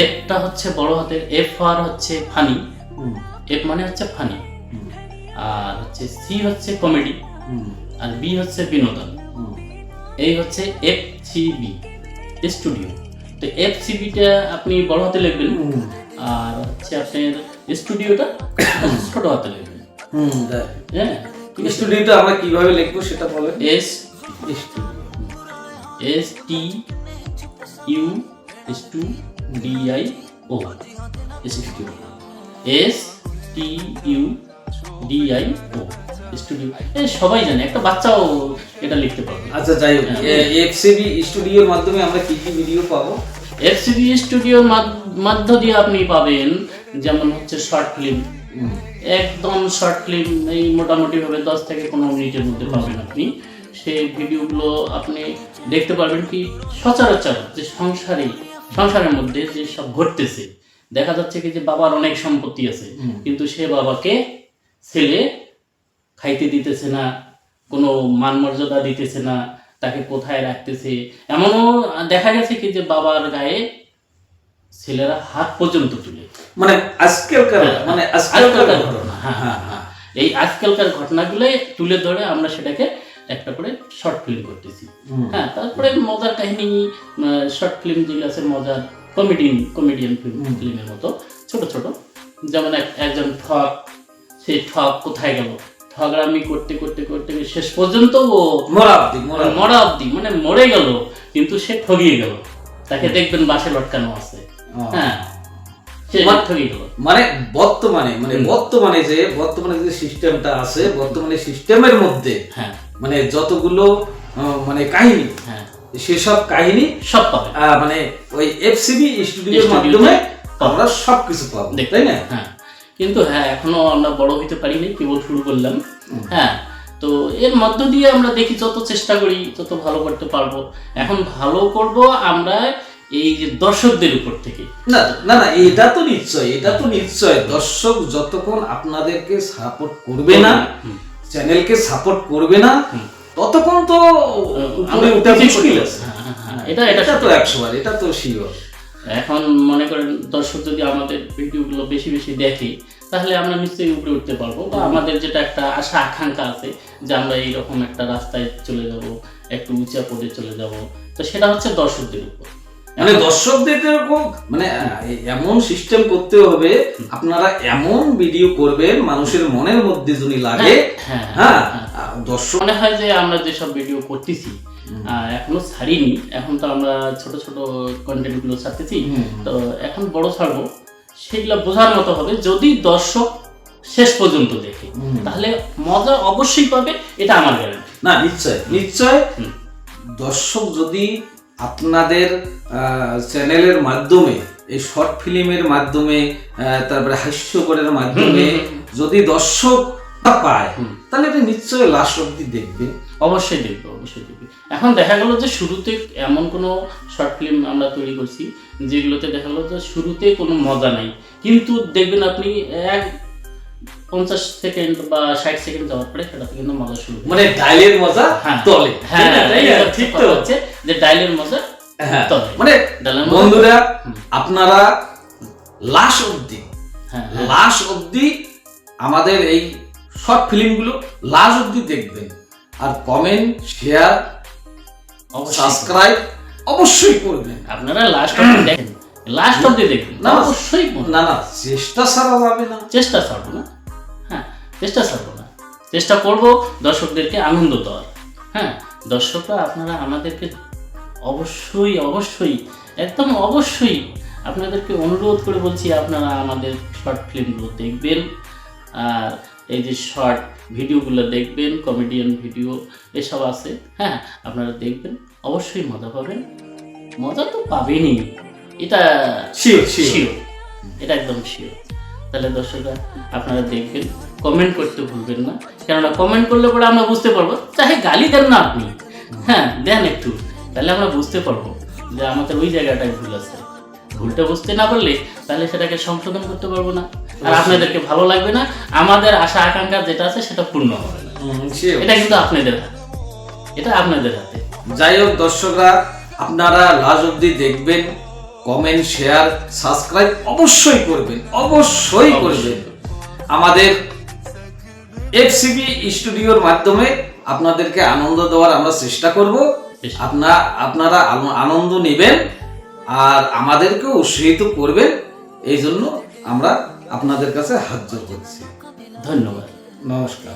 এফটা হচ্ছে বড় হাতের এফ আর হচ্ছে ফানি। এফ মানে হচ্ছে ফানি। আর হচ্ছে সি হচ্ছে কমেডি। আর বি হচ্ছে বিনোদন। এই হচ্ছে এফ সি বি স্টুডিও তো এফ সি বিটা আপনি বড় হাতে লিখবেন আর হচ্ছে আপনার স্টুডিওটা ছোট হাতে লিখবেন। হ্যাঁ? স্টুডিওটা আমরা কীভাবে লিখব সেটা বলেন। S S T U S to D I O studio S T U D I O studio এই সবাই জানে একটা বাচ্চাও এটা লিখতে পারবে। আচ্ছা যাই হোক এফসিবি স্টুডিওর মাধ্যমে আমরা কি কি ভিডিও পাবো? এফসিবি স্টুডিওর মাধ্য দিয়ে আপনি পাবেন যেমন হচ্ছে শর্ট ফিল্ম একদম শর্ট ফিল্ম এই মোটামুটি ভাবে দশ থেকে পনেরো মিনিটের মধ্যে পাবেন আপনি। সেই ভিডিওগুলো আপনি দেখতে পারবেন কি সচরাচর যে সংসারে সংসারের মধ্যে যে সব ঘটতেছে দেখা যাচ্ছে কি যে বাবার অনেক সম্পত্তি আছে কিন্তু সে বাবাকে ছেলে খাইতে দিতেছে না কোনো মান মর্যাদা দিতেছে না তাকে কোথায় রাখতেছে? এমনও দেখা গেছে কি যে বাবার গায়ে ছেলেরা হাত পর্যন্ত তুলে। মানে আজকালকার মানে আজকালকার ঘটনা। হ্যাঁ, হ্যাঁ হ্যাঁ। এই আজকালকার ঘটনাগুলো তুলে ধরে আমরা সেটাকে একটা করে শর্ট ফিল্ম করতেছি। হ্যাঁ তারপরে মজার কাহিনী শর্ট ফিল্ম যেগুলো আছে মজার কমেডিয়ান কমেডিয়ান ফিল্ম ফিল্মের মতো ছোট ছোট। যেমন একজন ঠক সেই ঠক কোথায় গেল? ঠগরামি করতে করতে করতে শেষ পর্যন্ত ও মরা অব্দি মরা অব্দি। মানে মরে গেল কিন্তু সে ঠগিয়ে গেল। তাকে দেখবেন বাসে লটকানো আছে। হ্যাঁ মানে- ঠগিয়ে গেল। মানে বর্তমানে মানে বর্তমানে যে বর্তমানে যে সিস্টেমটা আছে বর্তমানে সিস্টেমের মধ্যে হ্যাঁ। মানে যতগুলো মানে কাহিনী হ্যাঁ। সেসব কাহিনী সব পাবে। মানে ওই এফসিবি স্টুডিওর মাধ্যমে। আমরা সবকিছু পাবো তাই না? হ্যাঁ। কিন্তু হ্যাঁ এখনও আমরা বড় হইতে পারিনি কেবল শুরু করলাম হ্যাঁ। তো এর মধ্য দিয়ে আমরা দেখি যত চেষ্টা করি তত ভালো করতে পারব। এখন ভালো করব আমরা এই যে দর্শকদের উপর থেকে। না না না এটা তো নিশ্চয় এটা তো নিশ্চয়। দর্শক যতক্ষণ আপনাদেরকে সাপোর্ট করবে না। চ্যানেলকে সাপোর্ট করবে না ততক্ষণ তো উপরে কিছুই মুশকিল আছে। এটা এটা তো সত্যি। একশো বার এটা তো শিওর এখন মনে করেন দর্শক যদি আমাদের ভিডিওগুলো বেশি বেশি দেখে তাহলে আমরা নিশ্চয়ই উপরে উঠতে পারব। বা আমাদের যেটা একটা আশা আকাঙ্ক্ষা আছে যে আমরা এইরকম একটা রাস্তায় চলে যাব একটু উঁচা পদে চলে যাব। তো সেটা হচ্ছে দর্শকদের উপর। মানে দর্শকদের এরকম মানে এমন সিস্টেম করতে হবে আপনারা এমন ভিডিও করবেন মানুষের মনের মধ্যে যদি লাগে হ্যাঁ হ্যাঁ দর্শক মনে হয় যে আমরা যেসব ভিডিও করতেছি এখনও ছাড়িনি এখন তো আমরা ছোট ছোট কন্টেন্টগুলো ছাড়তেছি তো এখন বড় ছাড়বো সেগুলো বোঝার মতো হবে যদি দর্শক শেষ পর্যন্ত দেখে তাহলে মজা অবশ্যই পাবে এটা আমার গ্যারান্টি না নিশ্চয় নিশ্চয় দর্শক যদি আপনাদের চ্যানেলের মাধ্যমে এই শর্ট ফিল্মের মাধ্যমে তারপরে হাস্যকরের মাধ্যমে যদি দর্শক পায় তাহলে এটা নিশ্চয় লাস্ট অব্দি দেখবে। অবশ্যই দেখবে অবশ্যই দেখবে। এখন দেখা গেল যে শুরুতে এমন কোনো শর্ট ফিল্ম আমরা তৈরি করছি যেগুলোতে দেখা গেলো যে শুরুতে কোনো মজা নাই। কিন্তু দেখবেন আপনি এক পঞ্চাশ সেকেন্ড বা ষাট সেকেন্ড যাওয়ার পরে সেটাতে কিন্তু মজা শুরু মানে ডাইলের মজা হ্যাঁ। তলে। হ্যাঁ ঠিক তো? হচ্ছে। যে ডাইলের মজা হ্যাঁ। মানে বন্ধুরা আপনারা লাস্ট অব্দি হ্যাঁ হ্যাঁ। লাস্ট অব্দি আমাদের এই শর্ট ফিল্মগুলো লাস্ট অব্দি দেখবেন। আর কমেন্ট শেয়ার সাবস্ক্রাইব অবশ্যই করবেন। আপনারা লাস্ট অব্দি দেখেন। লাস্ট অব্দি দেখবেন না। অবশ্যই। না না চেষ্টা ছাড়া যাবে না। চেষ্টা ছাড়বো না। হ্যাঁ চেষ্টা ছাড়বো না। চেষ্টা করব দর্শকদেরকে আনন্দ দেওয়ার। হ্যাঁ দর্শকরা আপনারা আমাদেরকে অবশ্যই অবশ্যই একদম অবশ্যই আপনাদেরকে অনুরোধ করে বলছি আপনারা আমাদের শর্ট ফিল্মগুলো দেখবেন। আর এই যে শর্ট ভিডিওগুলো দেখবেন কমেডিয়ান ভিডিও এসব আছে হ্যাঁ আপনারা দেখবেন অবশ্যই মজা পাবেন। মজা তো পাবেনই এটা শিওর শিওর এটা একদম শিওর তাহলে দর্শকরা আপনারা দেখবেন কমেন্ট করতে ভুলবেন না। কেননা কমেন্ট করলে পরে আমরা বুঝতে পারব চাহে গালি দেন না আপনি? হ্যাঁ দেন একটু। তাহলে আমরা বুঝতে পারব যে আমাদের ওই জায়গাটায় ভুল আছে। ভুলটা বুঝতে না পারলে তাহলে সেটাকে সংশোধন করতে পারব না। আর আপনাদেরকে ভালো লাগবে না আমাদের আশা আকাঙ্ক্ষা যেটা আছে সেটা পূর্ণ হবে না। এটা কিন্তু আপনাদের হাতে। এটা আপনাদের হাতে। যাই হোক দর্শকরা আপনারা লাস্ট অব্দি দেখবেন কমেন্ট শেয়ার সাবস্ক্রাইব অবশ্যই করবেন অবশ্যই করবেন। আমাদের এফসিবি স্টুডিওর মাধ্যমে আপনাদেরকে আনন্দ দেওয়ার আমরা চেষ্টা করব। চেষ্টা। আপনা আপনারা আনন্দ নেবেন আর আমাদেরকে উৎসাহিত করবেন এই জন্য আমরা আপনাদের কাছে হাত জোর করছি। ধন্যবাদ। নমস্কার।